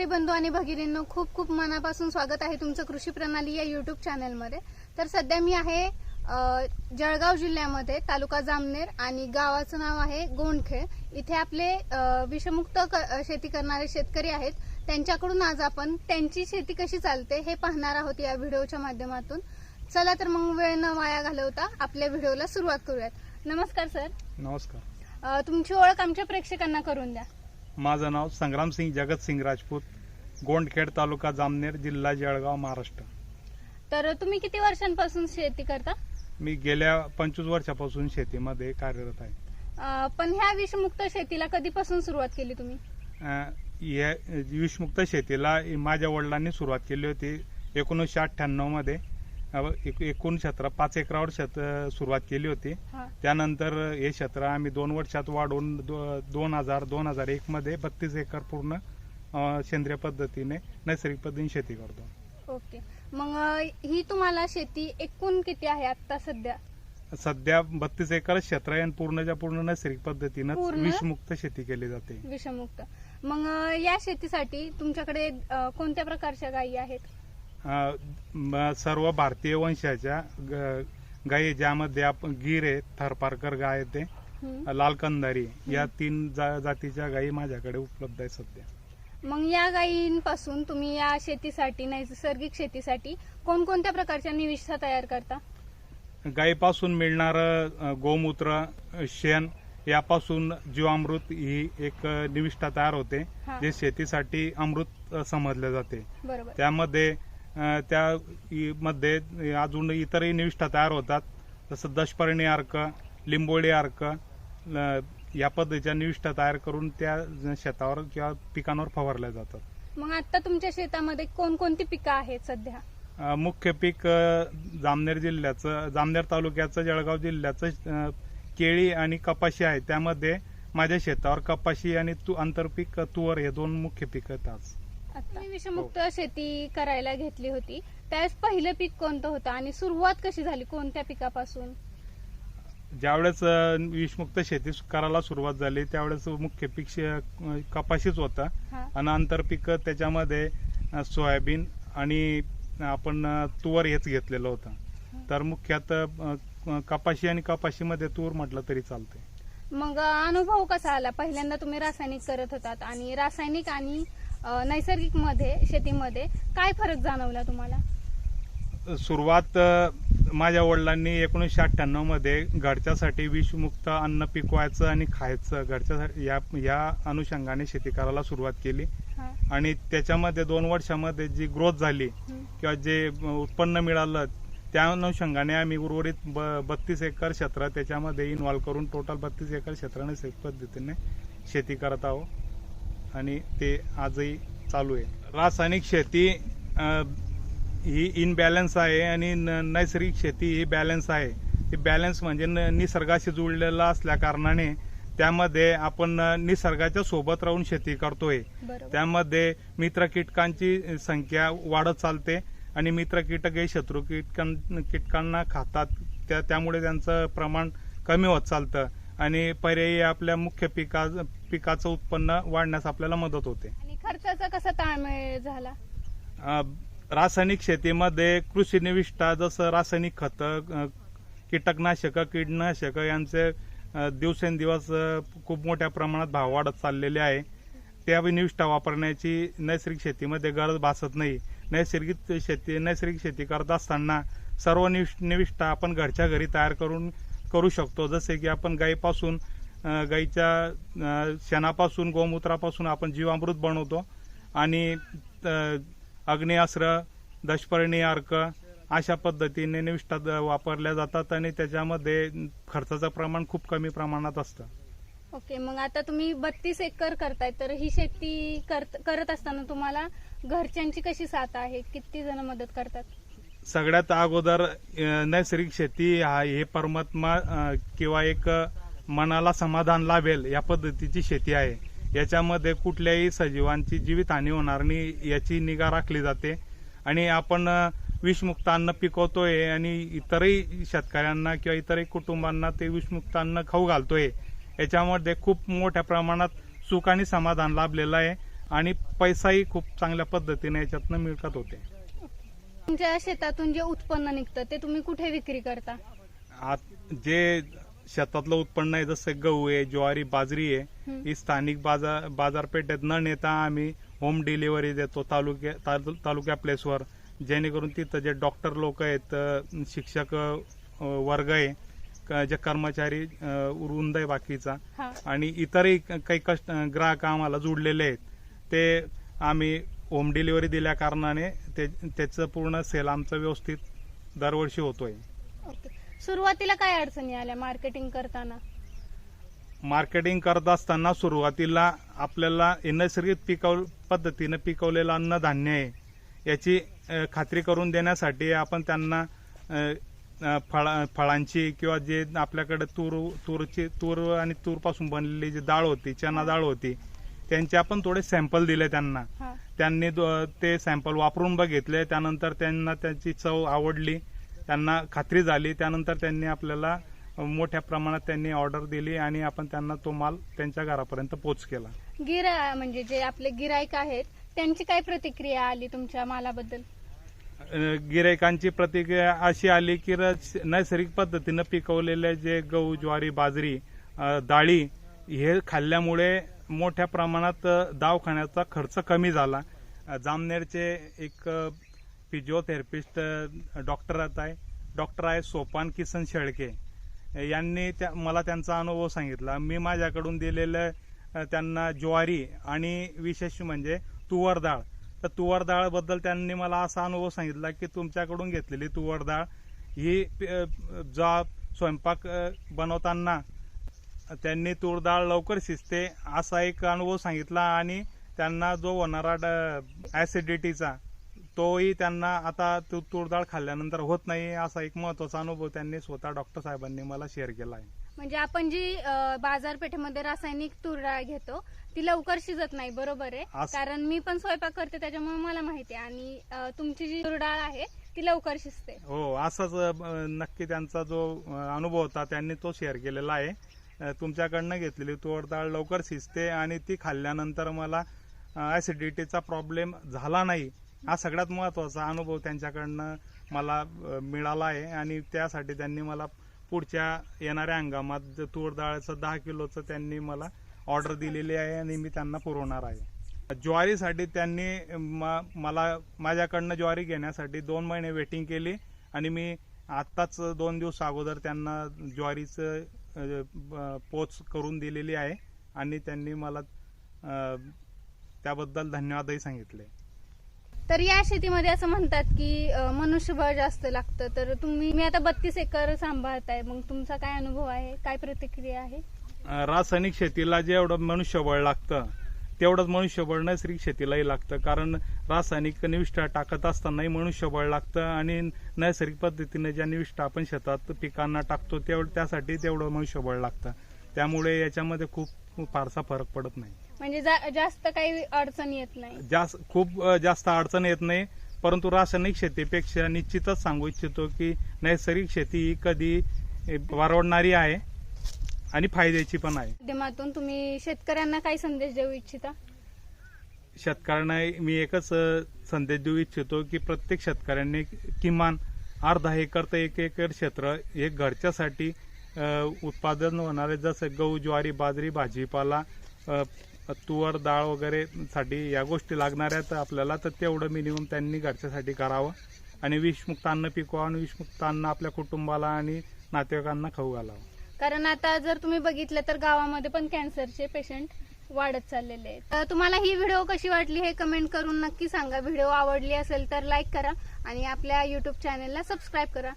शेतकरी बंधू आणि भगिनींनो खूप खूप मनापासून स्वागत आहे तुमचं कृषी प्रणाली या युट्यूब चॅनलमध्ये तर सध्या मी आहे जळगाव जिल्ह्यामध्ये तालुका जामनेर आणि गावाचं नाव आहे गोंडखेड. इथे आपले विषमुक्त शेती करणारे शेतकरी आहेत. त्यांच्याकडून आज आपण त्यांची शेती कशी चालते हे पाहणार आहोत या व्हिडिओच्या माध्यमातून. चला तर मग वेळ न वाया घालवता आपल्या व्हिडिओला सुरुवात करूयात. नमस्कार सर. नमस्कार. तुमची ओळख आमच्या प्रेक्षकांना करून द्या. माझं नाव संग्रामसिंग जगतसिंग राजपूत गोंडखेड तालुका जामनेर जिल्हा जळगाव महाराष्ट्र. तर तुम्ही किती वर्षांपासून शेती करता? मी गेल्या पंचवीस वर्षापासून शेतीमध्ये कार्यरत आहे. अ, पण ह्या विषमुक्त शेतीला कधीपासून सुरुवात केली तुम्ही? अं, या विषमुक्त शेतीला माझ्या वडिलांनी सुरुवात केली होती एकोणीसशे अठ्ठ्याण्णवमध्ये अं, एक- एकूण क्षेत्र पाच एकरावर शेत सुरुवात केली होती. त्यानंतर हे क्षेत्र आम्ही दोन वर्षात वाढवून दोन हजार दोन हजार एक मध्ये बत्तीस एकर पूर्ण सेंद्रिय पद्धतीने नैसर्गिक पद्धतीने शेती करतो. ओके. मग ही तुम्हाला शेती एकूण किती आहे आता सध्या? सध्या बत्तीस एकर क्षेत्र आहे पूर्णच्या पूर्ण नैसर्गिक पद्धतीनं? विषमुक्त शेती केली जाते. विषमुक्त. मग या शेतीसाठी तुमच्याकडे कोणत्या प्रकारच्या गायी आहेत? सर्व भारतीय वंशाच्या गायी ज्यामध्ये आपण गिर आहे थरपारकर गाय आहे ते. लाल कंदारी या तीन जा- जातीच्या गायी माझ्याकडे उपलब्ध आहे सध्या. मग या गायींपासून तुम्ही या शेतीसाठी नैसर्गिक शेतीसाठी कोणकोणत्या प्रकारच्या निविष्ठा तयार करता? गायीपासून मिळणारं गोमूत्र अं, शेण यापासून जीवामृत ही एक अं, निविष्ठा तयार होते हा. जे शेतीसाठी अमृत अं, समजले जाते. बरोबर. त्यामध्ये अं, त्या इ- मध्ये अजून इतरही निविष्ठा तयार होतात. जसं दशपर्णी अर्क लिंबोळी अर्क या पद्धतीच्या निविष्ठा तयार करून त्या शेतावर किंवा पिकांवर फवारल्या जातात. मग आता तुमच्या शेतामध्ये कोणकोणती पिकं आहेत सध्या? अं, मुख्य पीक अं, जामनेर जिल्ह्याचं जामनेर तालुक्याचं जळगाव जिल्ह्याचं अं, केळी आणि कपाशी आहे. त्यामध्ये माझ्या शेतावर कपाशी आणि तू आंतरपीक तुवर हे दोन मुख्य पीक आहेत तुम्ही विषमुक्त शेती करायला घेतली होती. त्यावेळेस पहिलं पीक कोणतं होतं आणि सुरुवात कशी झाली? कोणत्या पिकापासून? ज्यावेळेस विषमुक्त शेती करायला सुरुवात झाली त्यावेळेस मुख्य पीक शे- कपाशीच होता. हा. आणि आंतरपीक त्याच्यामध्ये अं, सोयाबीन आणि आपण अं, तुवर हेच घेतलेलं होतं. तर मुख्यत अं, कपाशी आणि कपाशीमध्ये तूर म्हटलं तरी चालते मग अनुभव कसा आला? पहिल्यांदा तुम्ही रासायनिक करत होतात आणि रासायनिक आणि नैसर्गिकमध्ये शेतीमध्ये काय फरक जाणवला तुम्हाला सुरुवात माझ्या वडिलांनी एकोणीसशे अठ्ठ्याण्णवमध्ये घरच्यासाठी विषमुक्त अन्न पिकवायचं आणि खायचं घरच्यासाठी या या अनुषंगाने शेती करायला सुरुवात केली. आणि त्याच्यामध्ये दोन वर्षामध्ये जी ग्रोथ झाली. किंवा जे उत्पन्न मिळालं त्या अनुषंगाने आम्ही उर्वरित बत्तीस एकर क्षेत्र त्याच्यामध्ये इन्व्हॉल्व करून टोटल बत्तीस एकर क्षेत्राने पद्धतीने शेती करत आहोत आणि ते आजही चालू आहे. रासायनिक शेती ही इनबॅलन्स आहे आणि नैसर्गिक शेती ही बॅलन्स आहे. ही बॅलन्स म्हणजे न- निसर्गाशी जुळलेला असल्या कारणाने त्यामध्ये आपण निसर्गाच्या सोबत राहून शेती करतोय. त्यामध्ये मित्र कीटकांची संख्या वाढत चालते आणि मित्र कीटक हे शत्रू कीटकां कीटकांना खातात. त्या त्यामुळे त्यांचं प्रमाण कमी होत चालतं. आणि पर्यायी आपल्या मुख्य पिका पिकाचं उत्पन्न वाढण्यास आपल्याला मदत होते. आणि खर्चाचा कसा ताळमेळ झाला? अ, रासायनिक शेतीमध्ये कृषी निविष्ठा जसं रासायनिक खतं कीटकनाशक कीटनाशक यांचे अ, दिवसेंदिवस अ, खूप मोठ्या प्रमाणात भाव वाढत चाललेले आहे. त्या निविष्ठा वापरण्याची नैसर्गिक शेतीमध्ये गरज भासत नाही. नैसर्गिक शेती नैसर्गिक शेती करत असताना सर्व निविष्- निविष्ठा आपण घरच्या घरी तयार करून करू शकतो. जसे की आपण गाईपासून अ, गाईच्या शेणापासून गोमूत्रापासून आपण जीवामृत बनवतो. आणि अ, अग्निअस्त्र दशपर्णी अर्क अशा पद्धतीने निविष्ठा वापरल्या जातात आणि त्याच्यामध्ये खर्चाचं प्रमाण खूप कमी प्रमाणात असतं. ओके मग आता तुम्ही बत्तीस एकर करताय तर ही शेती करत करत असताना तुम्हाला घरच्यांची कशी साथ आहे? किती जण मदत करतात? सगळ्यात अगोदर नैसर्गिक शेती हा हे परमात्मा किंवा एक मनाला समाधान लाभेल या पद्धतीची शेती आहे. याच्यामध्ये कुठल्याही सजीवांची जीवितहानी होणार नाही याची निगा राखली जाते. आणि आपण विषमुक्त अन्न पिकवतोय आणि इतरही शेतकऱ्यांना किंवा इतरही कुटुंबांना ते विषमुक्त अन्न खाऊ घालतोय. याच्यामध्ये खूप मोठ्या प्रमाणात सुख आणि समाधान लाभलेलं आहे आणि पैसाही खूप चांगल्या पद्धतीने याच्यातनं मिळत होते. तुमच्या शेतातून जे उत्पन्न निघतं ते तुम्ही कुठे विक्री करता? आत जे शेतातलं उत्पन्न आहे जसं गहू आहे ज्वारी बाजरी आहे हं. स्थानिक बाजार बाजारपेठेत न नेता आम्ही होम डिलिव्हरी देतो तालुक्या तालु- तालुक्या प्लेसवर जेणेकरून तिथं जे डॉक्टर लोक आहेत शिक्षक वर्ग आहे क- जे कर्मचारी वृंद आहे बाकीचा. आणि इतरही काही कस्ट ग्राहक आम्हाला जुडलेले आहेत. ते आम्ही होम डिलिव्हरी दिल्या कारणाने ते त्याचं पूर्ण सेल आमचं व्यवस्थित दरवर्षी होतोय. सुरुवातीला काय अडचणी आल्या मार्केटिंग करताना? मार्केटिंग करत असताना सुरुवातीला आपल्याला हे नैसर्गिक पिकव पद्धतीनं पिकवलेलं अन्नधान्य आहे याची अ, खात्री करून देण्यासाठी आपण त्यांना अ, अ, फळा फळांची किंवा जे आपल्याकडे तूर तूरची तूर आणि तूरपासून बनलेली जी डाळ होती चना डाळ होती त्यांचे आपण थोडे सॅम्पल दिले त्यांना. हा. त्यांनी दो- ते सॅम्पल वापरून बघितले त्यानंतर त्यांना त्याची चव आवडली. त्यांना खात्री झाली. त्यानंतर त्यांनी आपल्याला मोठ्या प्रमाणात त्यांनी ऑर्डर दिली आणि आपण त्यांना तो माल त्यांच्या घरापर्यंत पोच केला. गिरा म्हणजे जे आपले गिराईक आहेत त्यांची काय प्रतिक्रिया आली तुमच्या मालाबद्दल? गिरायकांची प्रतिक्रिया अशी आली की नैसर्गिक पद्धतीनं पिकवलेले जे गहू ज्वारी बाजरी डाळी हे खाल्ल्यामुळे मोठ्या प्रमाणात दवाखान्याचा खर्च कमी झाला. जामनेरचे एक फिजिओथेरपिस्ट डॉक्टर आहे. डॉक्टर आहे सोपान किसन शेळके. यांनी त्या मला त्यांचा अनुभव सांगितला. मी माझ्याकडून दिलेलं त्यांना ज्वारी आणि विशेष म्हणजे तुवर डाळ. तर तुवर डाळबद्दल त्यांनी मला असा अनुभव सांगितला की तुमच्याकडून घेतलेली तुवर डाळ ही जा स्वयंपाक बनवताना त्यांनी तूर डाळ लवकर शिजते असा एक अनुभव सांगितला आणि त्यांना जो होणारा ऍसिडिटीचा तोही त्यांना आता तू तूर डाळ खाल्ल्यानंतर होत नाही असा एक महत्त्वाचा अनुभव त्यांनी स्वतः डॉक्टर साहेबांनी मला शेअर केला आहे. म्हणजे आपण जी अ, बाजारपेठेमध्ये रासायनिक तूर डाळ घेतो ती लवकर शिजत नाही बरोबर आहे? असं- कारण मी पण स्वयंपाक करते त्याच्यामुळे मला माहिती आहे. आणि अ, तुमची जी तूर डाळ आहे ती लवकर शिजते. हो असाच अ, नक्की त्यांचा जो अ, अनुभव होता त्यांनी तो शेअर केलेला आहे. अ, तुमच्याकडनं घेतलेली तूर डाळ लवकर शिजते आणि ती खाल्ल्यानंतर मला ऍसिडिटीचा प्रॉब्लेम झाला नाही. हा सगळ्यात महत्त्वाचा अनुभव त्यांच्याकडनं मला मिळाला आहे आणि त्यासाठी त्यांनी मला पुढच्या येणाऱ्या हंगामात तूर डाळचं दहा किलोचं त्यांनी मला ऑर्डर दिलेली आहे आणि मी त्यांना पुरवणार आहे. ज्वारीसाठी त्यांनी मला माझ्याकडनं ज्वारी घेण्यासाठी दोन महिने वेटिंग केली आणि मी आत्ताच दोन दिवस अगोदर त्यांना ज्वारीचं पोच करून दिलेली आहे आणि त्यांनी मला त्याबद्दल धन्यवादही सांगितले. तर या शेतीमध्ये असं म्हणतात की अ, मनुष्यबळ जास्त लागतं. तर तुम्ही मी आता बत्तीस एकर सांभाळताय. मग तुमचा काय अनुभव आहे? काय प्रतिक्रिया आहे? रासायनिक शेतीला जेवढं मनुष्यबळ लागतं तेवढंच मनुष्यबळ नैसर्गिक शेतीलाही लागतं. कारण रासायनिक निविष्ठा टाकत असतानाही मनुष्यबळ लागतं आणि नैसर्गिक पद्धतीने ज्या निविष्ठा आपण शेतात पिकांना टाकतो तेवढं त्यासाठी तेवढं मनुष्यबळ लागतं. त्यामुळे याच्यामध्ये खूप फारसा फरक पडत नाही. म्हणजे जा- जास्त काही अडचण येत नाही. जास्त खूप जास्त अडचण येत नाही. परंतु रासायनिक शेतीपेक्षा निश्चितच सांगू इच्छितो की नैसर्गिक शेती ही कधी अ, परवडणारी आहे आणि फायद्याची पण आहे. माध्यमातून तुम्ही शेतकऱ्यांना काय संदेश देऊ इच्छिता? शेतकऱ्यांना मी एकच संदेश देऊ इच्छितो की प्रत्येक शेतकऱ्यांनी किमान अर्धा एकर ते एक एकर क्षेत्र हे घरच्यासाठी उत्पादन होणारे जसं गहू ज्वारी बाजरी भाजीपाला तुवर डाळ वगैरे साठी या गोष्टी लागणाऱ्या आहेत. आपल्याला तर तेवढं मिनिमम त्यांनी घरच्यासाठी करावं. आणि विषमुक्त अन्न पिकवा आणि विषमुक्त अन्न आपल्या कुटुंबाला आणि नातेवाईकांना खाऊ घालावं. कारण आता जर तुम्ही बघितलं तर गावामध्ये पण कॅन्सरचे पेशंट वाढत चाललेले आहेत. तर तुम्हाला ही व्हिडिओ कशी वाटली हे कमेंट करून नक्की सांगा. व्हिडिओ आवडली असेल तर लाईक करा आणि आपल्या युट्यूब चॅनेलला सबस्क्राईब करा.